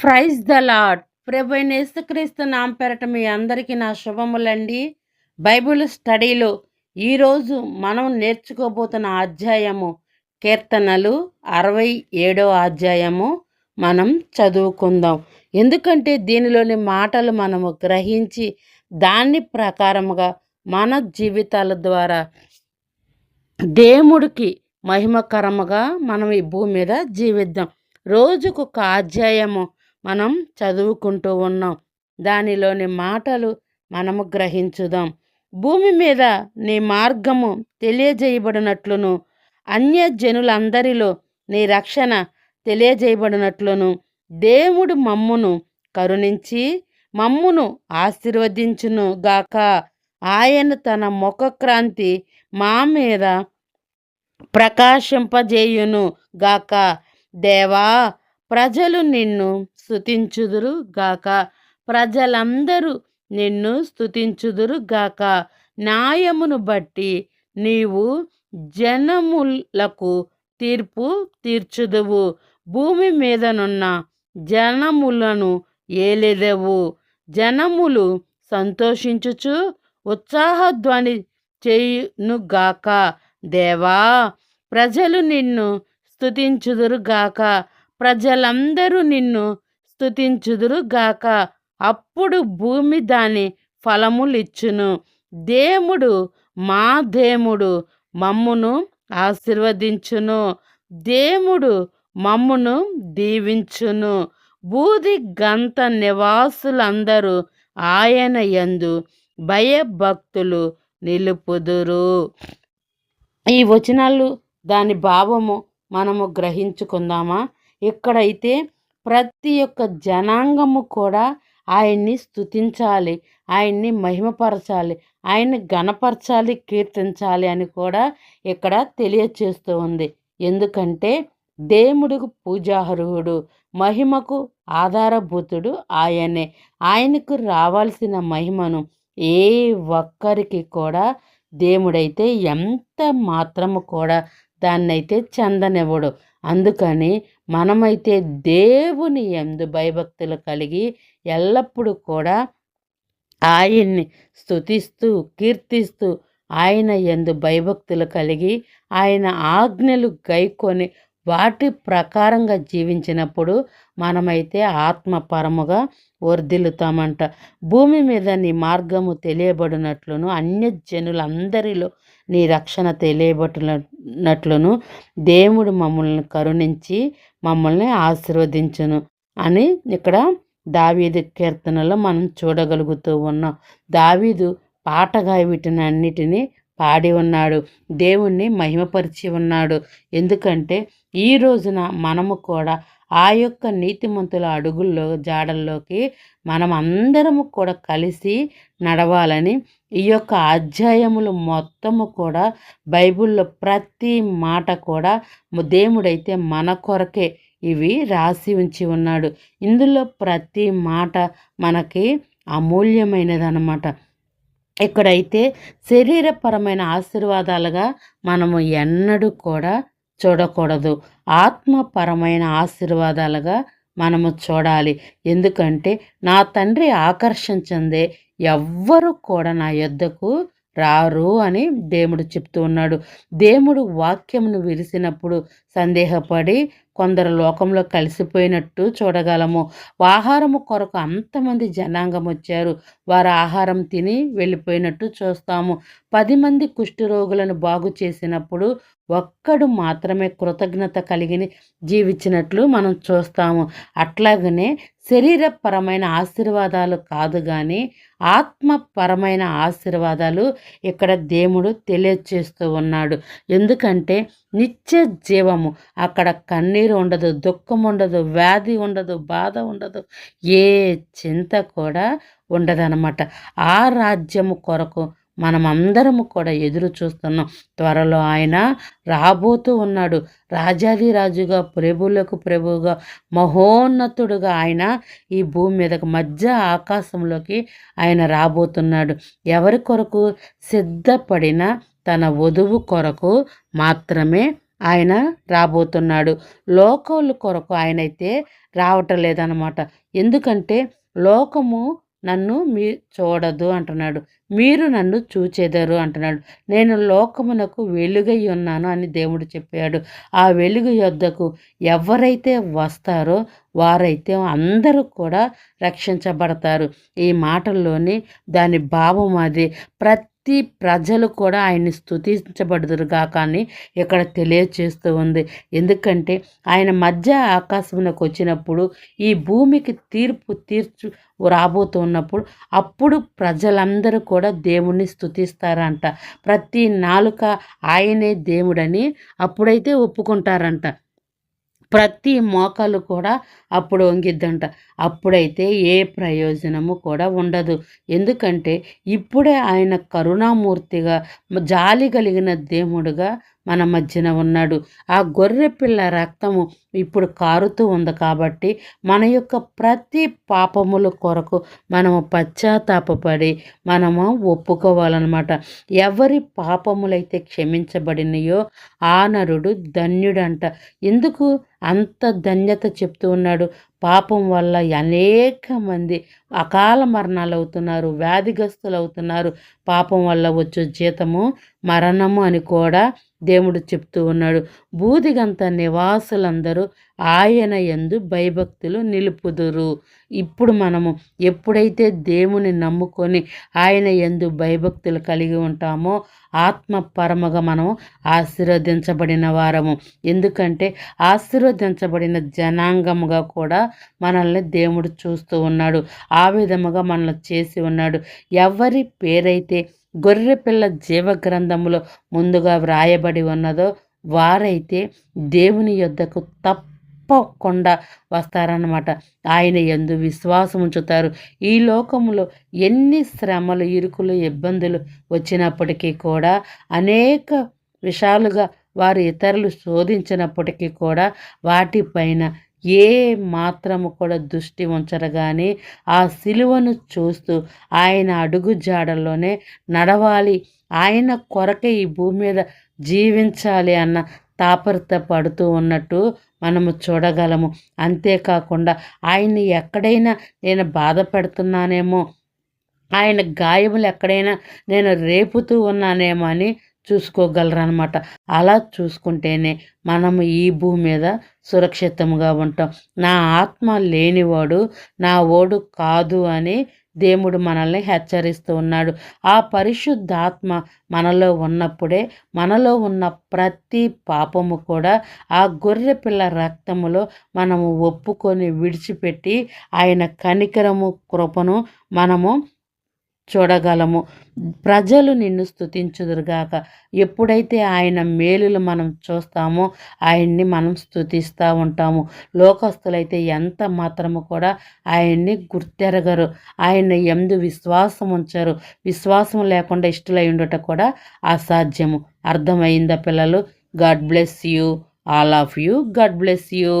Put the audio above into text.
Praise the lord ప్రభు యేసుక్రీస్తు నామ పేరట మీ అందరికీ నా శుభములండి. బైబిల్ స్టడీలో ఈరోజు మనం నేర్చుకోబోతున్న అధ్యాయము కీర్తనలు అరవై ఏడో అధ్యాయము మనం చదువుకుందాం. ఎందుకంటే దీనిలోని మాటలు మనము గ్రహించి దాని ప్రకారముగా మన జీవితాల ద్వారా దేవుడికి మహిమకరముగా మనం ఈ భూమి మీద జీవిద్దాం. రోజుకొక అధ్యాయము మనం చదువుకుంటూ ఉన్నాం. దానిలోని మాటలు మనము గ్రహించుదాం. భూమి మీద నీ మార్గము తెలియజేయబడినట్లును అన్య జనులందరిలో నీ రక్షణ తెలియజేయబడినట్లును. దేవుడు మమ్మును కరుణించి మమ్మును ఆశీర్వదించును గాక. ఆయన తన ముఖక్రాంతి మా మీద ప్రకాశింపజేయును గాక. దేవా ప్రజలు నిన్ను స్థుతించుదురు గాక. ప్రజలందరూ నిన్ను స్థుతించుదురు గాక. న్యాయమును బట్టి నీవు జనములకు తీర్పు తీర్చుదువు. భూమి మీదనున్న జనములను ఏలెదవు. జనములు సంతోషించుచు ఉత్సాహధ్వని చేయునుగాక దేవా ప్రజలు నిన్ను స్థుతించుదురుగాక ప్రజలందరూ నిన్ను స్తుతించుదురుగాక అప్పుడు భూమి దాని ఫలములిచ్చును. దేవుడు మా దేవుడు మమ్మును ఆశీర్వదించును. దేవుడు మమ్మును దీవించును. బూది గంత నివాసులందరూ ఆయన యందు భయభక్తులు నిలుపుదురు. ఈ వచనాలు దాని భావము మనము గ్రహించుకుందామా? ఇక్కడైతే ప్రతి ఒక్క జనాంగము కూడా ఆయన్ని స్తుతించాలి ఆయన్ని మహిమపరచాలి ఆయన్ని గణపరచాలి కీర్తించాలి అని కూడా ఇక్కడ తెలియచేస్తూ ఉంది. ఎందుకంటే దేవుడికి పూజార్హుడు మహిమకు ఆధారభూతుడు ఆయనే. ఆయనకు రావాల్సిన మహిమను ఏ ఒక్కరికి కూడా దేవుడైతే ఎంత మాత్రము కూడా దాన్నైతే చెందనివ్వడు. అందుకని మనమైతే దేవుని ఎందు భయభక్తులు కలిగి ఎల్లప్పుడూ కూడా ఆయన్ని స్తుతిస్తూ కీర్తిస్తూ ఆయన ఎందు భయభక్తులు కలిగి ఆయన ఆజ్ఞలు గైకొని వాటి ప్రకారంగా జీవించినప్పుడు మనమైతే ఆత్మపరముగా వర్ధిల్లుతామంట. భూమి మీద నీ మార్గము తెలియబడినట్లును అన్యజనులందరిలో నీ రక్షణ తెలియబట్టునట్లును దేవుడు మమ్మల్ని కరుణించి మమ్మల్ని ఆశీర్వదించును అని ఇక్కడ దావీదు కీర్తనలో మనం చూడగలుగుతూ ఉన్నాం. దావీదు పాటగా వీటిని అన్నిటినీ పాడి ఉన్నాడు. దేవుణ్ణి మహిమపరిచి ఉన్నాడు. ఎందుకంటే ఈ రోజున మనము కూడా ఆ యొక్క నీతిమంతుల అడుగుల్లో జాడల్లోకి మనం అందరము కూడా కలిసి నడవాలని ఈ యొక్క అధ్యాయములు మొత్తము కూడా బైబిల్లో ప్రతి మాట కూడా దేవుడైతే మన కొరకే ఇవి రాసి ఉంచి ఉన్నాడు. ఇందులో ప్రతి మాట మనకి అమూల్యమైనదన్నమాట. ఇక్కడైతే శరీరపరమైన ఆశీర్వాదాలుగా మనము ఎన్నడూ కూడా చూడకూడదు. ఆత్మపరమైన ఆశీర్వాదాలుగా మనము చూడాలి. ఎందుకంటే నా తండ్రి ఆకర్షించిందే ఎవ్వరు కూడా నా యొద్దకు రారు అని దేవుడు చెప్తూ ఉన్నాడు. దేవుడు వాక్యమును విరిసినప్పుడు సందేహపడి కొందరు లోకంలో కలిసిపోయినట్టు చూడగలము. ఆహారము కొరకు అంతమంది జనాంగం వచ్చారు వారు ఆహారం తిని వెళ్ళిపోయినట్టు చూస్తాము. పది మంది కుష్ఠరోగులను బాగు చేసినప్పుడు ఒక్కడు మాత్రమే కృతజ్ఞత కలిగి జీవించినట్లు మనం చూస్తాము. అట్లాగనే శరీరపరమైన ఆశీర్వాదాలు కాదు కానీ ఆత్మపరమైన ఆశీర్వాదాలు ఇక్కడ దేవుడు తెలియచేస్తూ ఉన్నాడు. ఎందుకంటే నిత్య జీవము. అక్కడ కన్నీరు ఉండదు దుఃఖం ఉండదు వ్యాధి ఉండదు బాధ ఉండదు ఏ చింత కూడా ఉండదనమాట ఆ రాజ్యము కొరకు మనమందరము కూడా ఎదురు చూస్తున్నాం. త్వరలో ఆయన రాబోతూ ఉన్నాడు. రాజాది రాజుగా ప్రభులకు ప్రభువుగా మహోన్నతుడుగా ఆయన ఈ భూమి మీదకు మధ్య ఆకాశంలోకి ఆయన రాబోతున్నాడు. ఎవరి కొరకు సిద్ధపడిన తన వధువు కొరకు మాత్రమే ఆయన రాబోతున్నాడు. లోకముల కొరకు ఆయనైతే రావటం లేదనమాట ఎందుకంటే లోకము నన్ను మీ చూడదు అంటున్నాడు. మీరు నన్ను చూచెదరు అంటున్నాడు. నేను లోకమునకు వెలుగై ఉన్నాను అని దేవుడు చెప్పాడు. ఆ వెలుగు యొద్దకు ఎవరైతే వస్తారో వారైతే అందరూ కూడా రక్షించబడతారు. ఈ మాటల్లోని దాని భావం అది. ప్రతి ప్రతి ప్రజలు కూడా ఆయన్ని స్థుతించబడుదురుగా కానీ ఇక్కడ తెలియచేస్తూ ఉంది. ఎందుకంటే ఆయన మధ్య ఆకాశంలోకి వచ్చినప్పుడు ఈ భూమికి తీర్పు తీర్చు రాబోతున్నప్పుడు అప్పుడు ప్రజలందరూ కూడా దేవుణ్ణి స్థుతిస్తారంట ప్రతి నాలుక ఆయనే దేవుడని అప్పుడైతే ఒప్పుకుంటారంట. ప్రతి మోకాలు కూడా అప్పుడు వంగిద్దంట. అప్పుడైతే ఏ ప్రయోజనము కూడా ఉండదు. ఎందుకంటే ఇప్పుడే ఆయన కరుణామూర్తిగా జాలి కలిగిన దేవుడుగా మన మధ్యన ఉన్నాడు. ఆ గొర్రె పిల్ల రక్తము ఇప్పుడు కారుతూ ఉంది కాబట్టి మన యొక్క ప్రతి పాపముల కొరకు మనము పశ్చాత్తాపడి మనము ఒప్పుకోవాలన్నమాట. ఎవరి పాపములైతే క్షమించబడినయో ఆ నరుడు ధన్యుడంట. ఎందుకు? అంత ధన్యత చెప్తూ ఉన్నాడు. పాపం వల్ల అనేక మంది అకాల మరణాలు అవుతున్నారు వ్యాధిగ్రస్తులు అవుతున్నారు. పాపం వల్ల వచ్చే జీతము మరణము అని కూడా దేవుడు చెప్తూ ఉన్నాడు. బూదిగంత నివాసులందరూ ఆయన ఎందు భయభక్తులు నిలుపుదురు. ఇప్పుడు మనము ఎప్పుడైతే దేవుని నమ్ముకొని ఆయన ఎందు భయభక్తులు కలిగి ఉంటామో ఆత్మ పరమగా మనం ఆశీర్వదించబడిన వారము. ఎందుకంటే ఆశీర్వదించబడిన జనాంగముగా కూడా మనల్ని దేవుడు చూస్తూ ఉన్నాడు. ఆ విధముగా మనల్ని చేసి ఉన్నాడు. ఎవరి పేరైతే గొర్రెపిల్ల జీవగ్రంథములో ముందుగా వ్రాయబడి ఉన్నదో వారైతే దేవుని యొద్దకు తప్పకుండా వస్తారన్నమాట. ఆయన ఎందు విశ్వాసం ఉంచుతారు. ఈ లోకంలో ఎన్ని శ్రమలు ఇరుకులు ఇబ్బందులు వచ్చినప్పటికీ కూడా అనేక విషయాలుగా వారు ఇతరులు శోధించినప్పటికీ కూడా వాటిపైన ఏ మాత్రము కూడా దృష్టి ఉంచరగానే ఆ సిలువను చూస్తూ ఆయన అడుగు జాడల్లోనే నడవాలి. ఆయన కొరకే ఈ భూమి మీద జీవించాలి అన్న తాపరత పడుతూ ఉన్నట్టు మనము చూడగలము. అంతేకాకుండా ఆయన్ని ఎక్కడైనా నేను బాధ పెడుతున్నానేమో ఆయన గాయములు ఎక్కడైనా నేను రేపుతూ ఉన్నానేమో అని చూసుకోగలరనమాట అలా చూసుకుంటేనే మనము ఈ భూమి మీద సురక్షితంగా ఉంటాం. నా ఆత్మ లేనివాడు నా ఓడు కాదు అని దేవుడు మనల్ని హెచ్చరిస్తూ ఉన్నాడు. ఆ పరిశుద్ధాత్మ మనలో ఉన్నప్పుడే మనలో ఉన్న ప్రతి పాపము కూడా ఆ గొర్రె పిల్ల రక్తములో మనము ఒప్పుకొని విడిచిపెట్టి ఆయన కనికరము కృపను మనము చూడగలము. ప్రజలు నిన్ను స్థుతించుదురుగాక ఎప్పుడైతే ఆయన మేలులు మనం చూస్తామో ఆయన్ని మనం స్థుతిస్తూ ఉంటాము. లోకస్తులైతే ఎంత మాత్రము కూడా ఆయన్ని గుర్తెరగరు. ఆయన ఎందు విశ్వాసం ఉంచరు. విశ్వాసం లేకుండా ఇష్టలై ఉండట కూడా అసాధ్యము. అర్థమైందా పిల్లలు? God bless you. All of you. God bless you.